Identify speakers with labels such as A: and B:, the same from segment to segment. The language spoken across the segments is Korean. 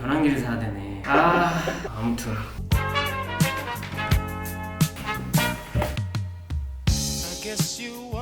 A: 변환기를 사야 되네. 아. 아무튼.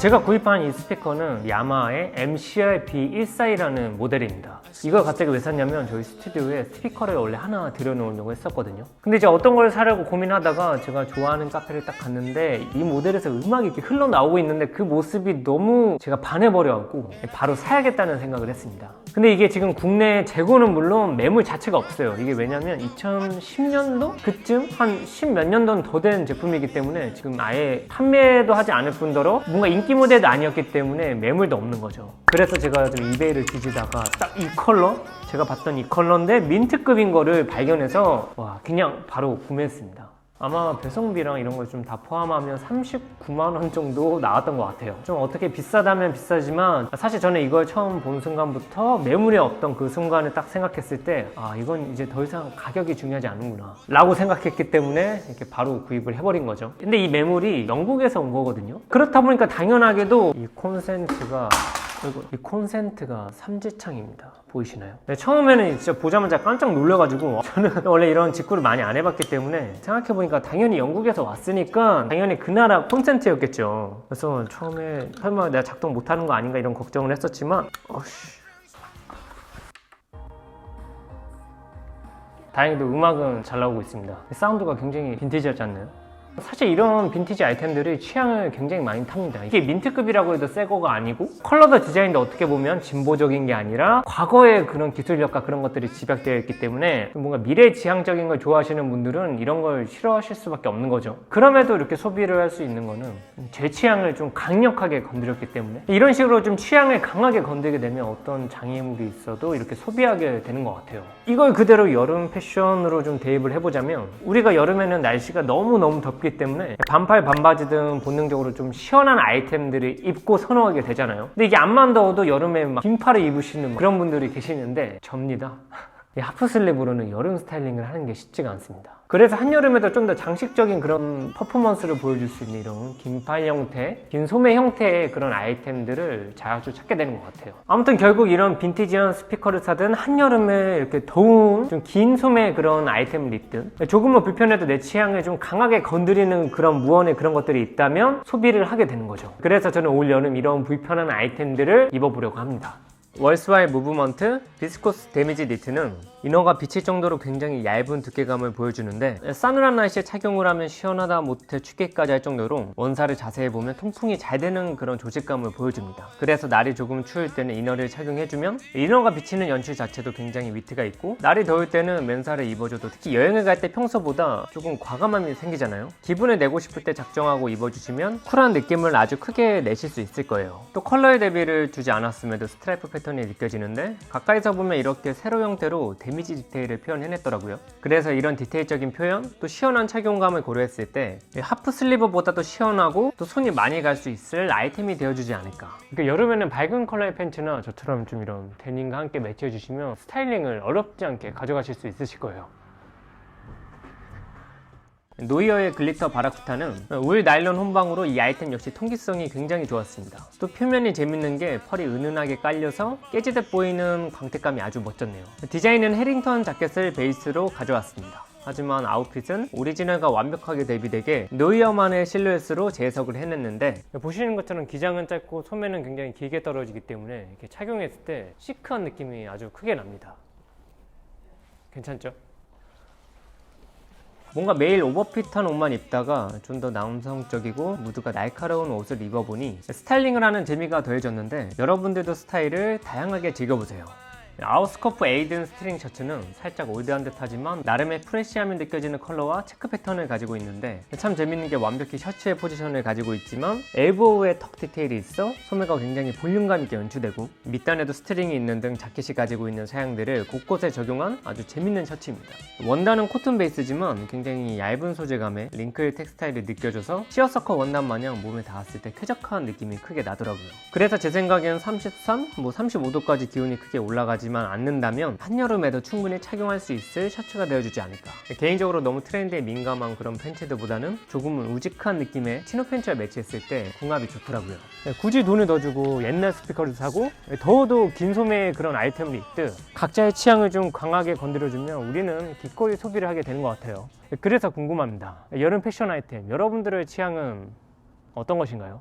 A: 제가 구입한 이 스피커는 야마의 MCR B142라는 모델입니다. 이걸 갑자기 왜 샀냐면 저희 스튜디오에 스피커를 원래 하나 들여놓으려고 했었거든요. 근데 이제 어떤 걸 사려고 고민하다가 제가 좋아하는 카페를 딱 갔는데 이 모델에서 음악이 이렇게 흘러나오고 있는데 그 모습이 너무 제가 반해버려갖고 바로 사야겠다는 생각을 했습니다. 근데 이게 지금 국내 재고는 물론 매물 자체가 없어요. 이게 왜냐면 2010년도 그쯤 한 10 몇 년도는 더된 제품이기 때문에 지금 아예 판매도 하지 않을 뿐 더러 뭔가 인기 모델도 아니었기 때문에 매물도 없는 거죠. 그래서 제가 좀 이베이를 뒤지다가 딱 이 컬러 제가 봤던 이 컬러인데 민트급인 거를 발견해서 와 그냥 바로 구매했습니다. 아마 배송비랑 이런 걸 좀 다 포함하면 39만 원 정도 나왔던 것 같아요. 좀 어떻게 비싸다면 비싸지만 사실 저는 이걸 처음 본 순간부터 매물이 없던 그 순간을 딱 생각했을 때 아 이건 이제 더 이상 가격이 중요하지 않는구나 라고 생각했기 때문에 이렇게 바로 구입을 해버린 거죠. 근데 이 매물이 영국에서 온 거거든요. 그렇다 보니까 당연하게도 이 콘센트가 이 콘센트가 삼지창입니다. 보이시나요? 네, 처음에는 진짜 보자마자 깜짝 놀라가지고 저는 원래 이런 직구를 많이 안 해봤기 때문에 생각해보니까 당연히 영국에서 왔으니까 당연히 그 나라 콘센트였겠죠. 그래서 처음에 설마 내가 작동 못하는 거 아닌가 이런 걱정을 했었지만 어씨 다행히도 음악은 잘 나오고 있습니다. 사운드가 굉장히 빈티지하지 않나요? 사실 이런 빈티지 아이템들이 취향을 굉장히 많이 탑니다. 이게 민트급이라고 해도 새 거가 아니고 컬러도 디자인도 어떻게 보면 진보적인 게 아니라 과거의 그런 기술력과 그런 것들이 집약되어 있기 때문에 뭔가 미래지향적인 걸 좋아하시는 분들은 이런 걸 싫어하실 수밖에 없는 거죠. 그럼에도 이렇게 소비를 할 수 있는 거는 제 취향을 좀 강력하게 건드렸기 때문에 이런 식으로 좀 취향을 강하게 건드리게 되면 어떤 장애물이 있어도 이렇게 소비하게 되는 것 같아요. 이걸 그대로 여름 패션으로 좀 대입을 해보자면 우리가 여름에는 날씨가 너무너무 덥기 때문에 반팔 반바지 등 본능적으로 좀 시원한 아이템들을 입고 선호하게 되잖아요. 근데 이게 암만 더워도 여름에 막 긴팔을 입으시는 그런 분들이 계시는데 접니다. 이 하프슬립으로는 여름 스타일링을 하는 게 쉽지가 않습니다. 그래서 한여름에도 좀 더 장식적인 그런 퍼포먼스를 보여줄 수 있는 이런 긴팔 형태, 긴 소매 형태의 그런 아이템들을 자주 찾게 되는 것 같아요. 아무튼 결국 이런 빈티지한 스피커를 사든 한여름에 이렇게 더운 좀 긴 소매 그런 아이템을 입든 조금은 불편해도 내 취향을 좀 강하게 건드리는 그런 무언의 그런 것들이 있다면 소비를 하게 되는 거죠. 그래서 저는 올 여름 이런 불편한 아이템들을 입어보려고 합니다. 월스와의 무브먼트 비스코스 데미지 니트는 이너가 비칠 정도로 굉장히 얇은 두께감을 보여주는데 싸늘한 날씨에 착용을 하면 시원하다 못해 춥기까지 할 정도로 원사를 자세히 보면 통풍이 잘 되는 그런 조직감을 보여줍니다. 그래서 날이 조금 추울 때는 이너를 착용해주면 이너가 비치는 연출 자체도 굉장히 위트가 있고 날이 더울 때는 맨살을 입어줘도 특히 여행을 갈 때 평소보다 조금 과감함이 생기잖아요. 기분을 내고 싶을 때 작정하고 입어주시면 쿨한 느낌을 아주 크게 내실 수 있을 거예요. 또 컬러의 대비를 두지 않았음에도 스트라이프 패턴이 느껴지는데 가까이서 보면 이렇게 세로 형태로 데미 지 디테일을 표현해냈더라고요. 그래서 이런 디테일적인 표현, 또 시원한 착용감을 고려했을 때 하프 슬리브보다 도 시원하고 또 손이 많이 갈 수 있을 아이템이 되어주지 않을까. 그러니까 여름에는 밝은 컬러의 팬츠나 저처럼 좀 이런 데님과 함께 매치해주시면 스타일링을 어렵지 않게 가져가실 수 있으실 거예요. 노이어의 글리터 바라쿠타는 울 나일론 혼방으로 이 아이템 역시 통기성이 굉장히 좋았습니다. 또 표면이 재밌는 게 펄이 은은하게 깔려서 깨지듯 보이는 광택감이 아주 멋졌네요. 디자인은 해링턴 자켓을 베이스로 가져왔습니다. 하지만 아웃핏은 오리지널과 완벽하게 대비되게 노이어만의 실루엣으로 재해석을 해냈는데 보시는 것처럼 기장은 짧고 소매는 굉장히 길게 떨어지기 때문에 이렇게 착용했을 때 시크한 느낌이 아주 크게 납니다. 괜찮죠? 뭔가 매일 오버핏한 옷만 입다가 좀 더 남성적이고 무드가 날카로운 옷을 입어보니 스타일링을 하는 재미가 더해졌는데 여러분들도 스타일을 다양하게 즐겨보세요. 아웃스커프 에이든 스트링 셔츠는 살짝 올드한 듯 하지만 나름의 프레시함이 느껴지는 컬러와 체크 패턴을 가지고 있는데 참 재밌는 게 완벽히 셔츠의 포지션을 가지고 있지만 엘보우에 턱 디테일이 있어 소매가 굉장히 볼륨감 있게 연출되고 밑단에도 스트링이 있는 등 자켓이 가지고 있는 사양들을 곳곳에 적용한 아주 재밌는 셔츠입니다. 원단은 코튼 베이스지만 굉장히 얇은 소재감에 링클 텍스타일이 느껴져서 시어서커 원단 마냥 몸에 닿았을 때 쾌적한 느낌이 크게 나더라고요. 그래서 제 생각엔 33, 뭐 35도까지 기온이 크게 올라가지 궁금하지만 않는다면 한여름에도 충분히 착용할 수 있을 셔츠가 되어주지 않을까. 개인적으로 너무 트렌드에 민감한 그런 팬츠들보다는 조금은 우직한 느낌의 치노 팬츠와 매치했을 때 궁합이 좋더라고요. 네, 굳이 돈을 더 주고 옛날 스피커를 사고 더워도 긴 소매의 그런 아이템을 입듯 각자의 취향을 좀 강하게 건드려주면 우리는 기꺼이 소비를 하게 되는 것 같아요. 그래서 궁금합니다. 여름 패션 아이템 여러분들의 취향은 어떤 것인가요?